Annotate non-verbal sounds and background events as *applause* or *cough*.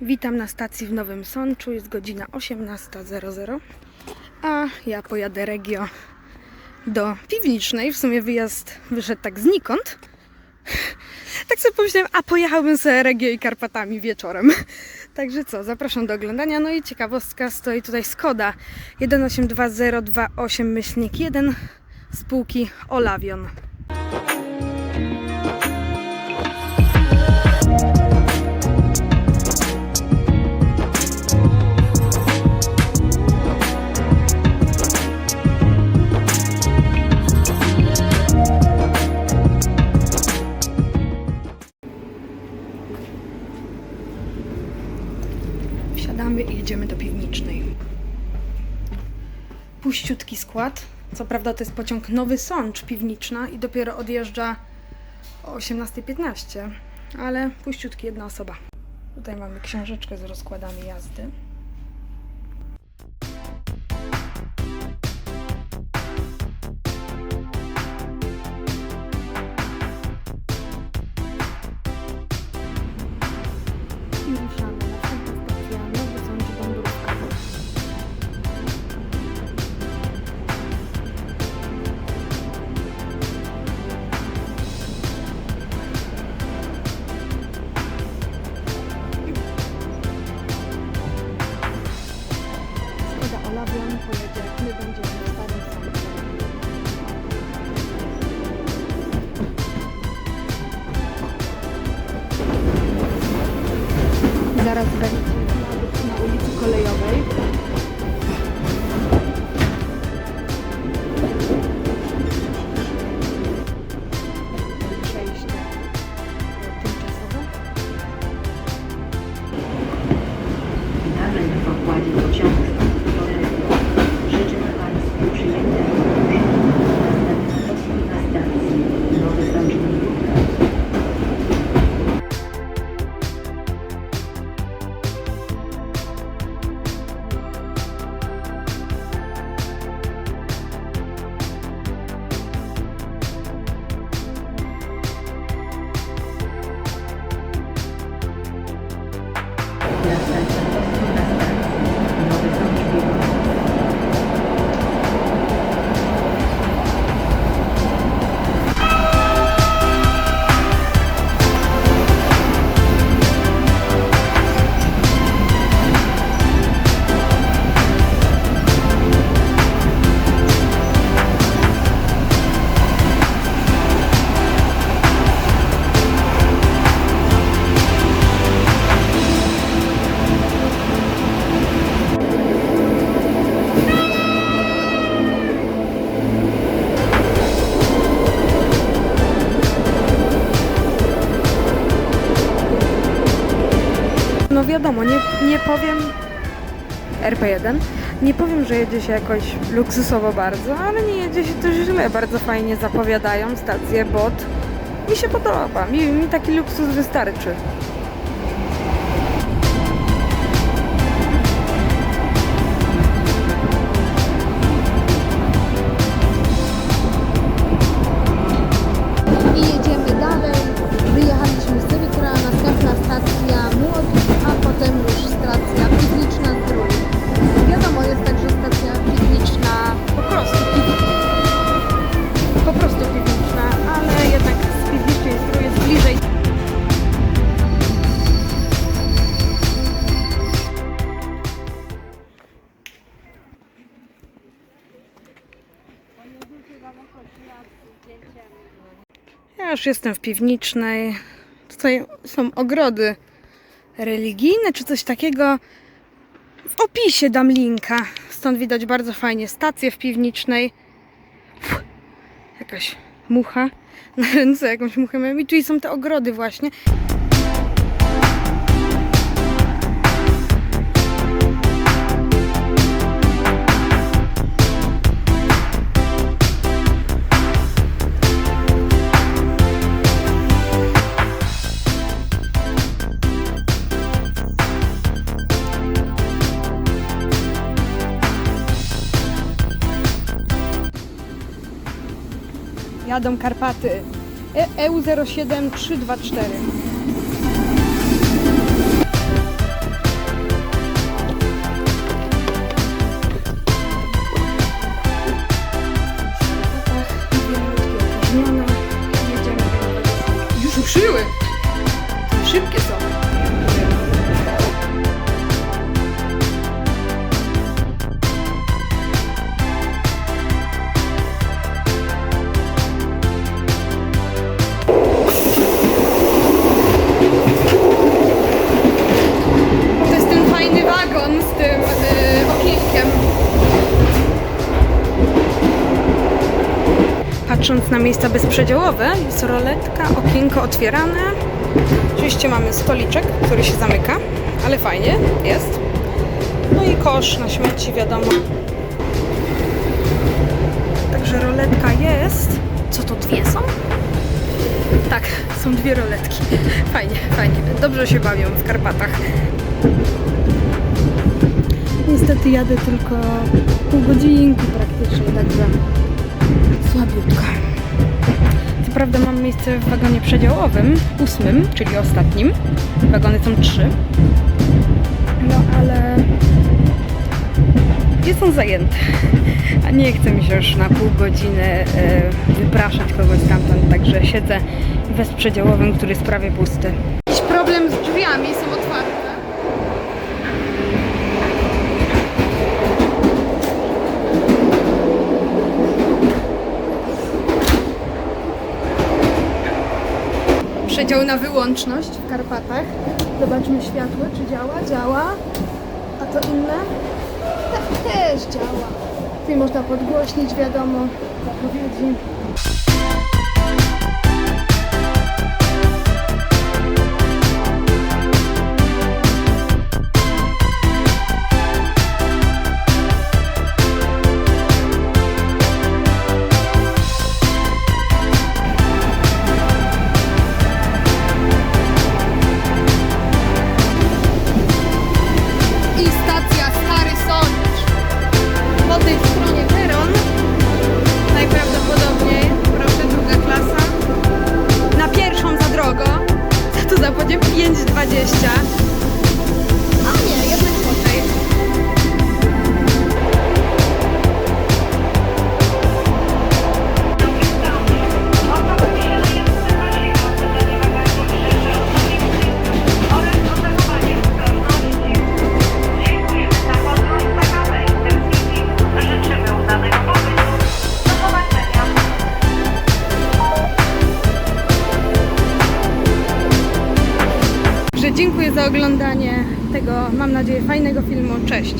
Witam na stacji w Nowym Sączu. Jest godzina 18.00, a ja pojadę regio do Piwnicznej. W sumie wyjazd wyszedł tak znikąd. Tak sobie pomyślałem, a pojechałbym sobie regio i Karpatami wieczorem. Także co, zapraszam do oglądania. No i ciekawostka, stoi tutaj Skoda 182028 myślnik 1 spółki Olavion. Wsiadamy i jedziemy do piwnicznej. Puściutki skład. Co prawda to jest pociąg Nowy Sącz Piwniczna i dopiero odjeżdża o 18.15, ale puściutki jedna osoba. Tutaj mamy książeczkę z rozkładami jazdy. My będziemy. Zaraz będzie na ulicy Kolejowej. Przejście tymczasowe. Wiadomo, nie, nie powiem RP1, nie powiem, że jedzie się jakoś luksusowo bardzo, ale nie jedzie się też źle. Bardzo fajnie zapowiadają stację BOT. Mi się podoba, mi, mi taki luksus wystarczy. Ja już jestem w piwnicznej. Tutaj są ogrody religijne czy coś takiego. W opisie dam linka. Stąd widać bardzo fajnie stację w piwnicznej. Jakaś mucha. *laughs* Na ręce jakąś muchę miałem. I tu są te ogrody właśnie. Jadą Karpaty. EU07324. Patrząc na miejsca bezprzedziałowe, jest roletka, okienko otwierane. Oczywiście mamy stoliczek, który się zamyka, ale fajnie, jest. No i kosz na śmieci, wiadomo. Także roletka jest. Co to dwie są? Tak, są dwie roletki. *laughs* Fajnie, fajnie. Dobrze się bawią w Karpatach. Niestety jadę tylko pół godzinki praktycznie, także słabiutko. Co prawda mam miejsce w wagonie przedziałowym, ósmym, czyli ostatnim. Wagony są trzy. No ale jest on zajęty. A nie chce mi się już na pół godziny e, wypraszać kogoś stamtąd, także siedzę w bezprzedziałowym, który jest prawie pusty. Jakiś problem z drzwiami, są Przedział na wyłączność w Karpatach. Zobaczmy światło, czy działa. Działa. A to inne? Te- też działa. Tutaj można podgłośnić, wiadomo, zapowiedzi. Za oglądanie tego, mam nadzieję, fajnego filmu. Cześć!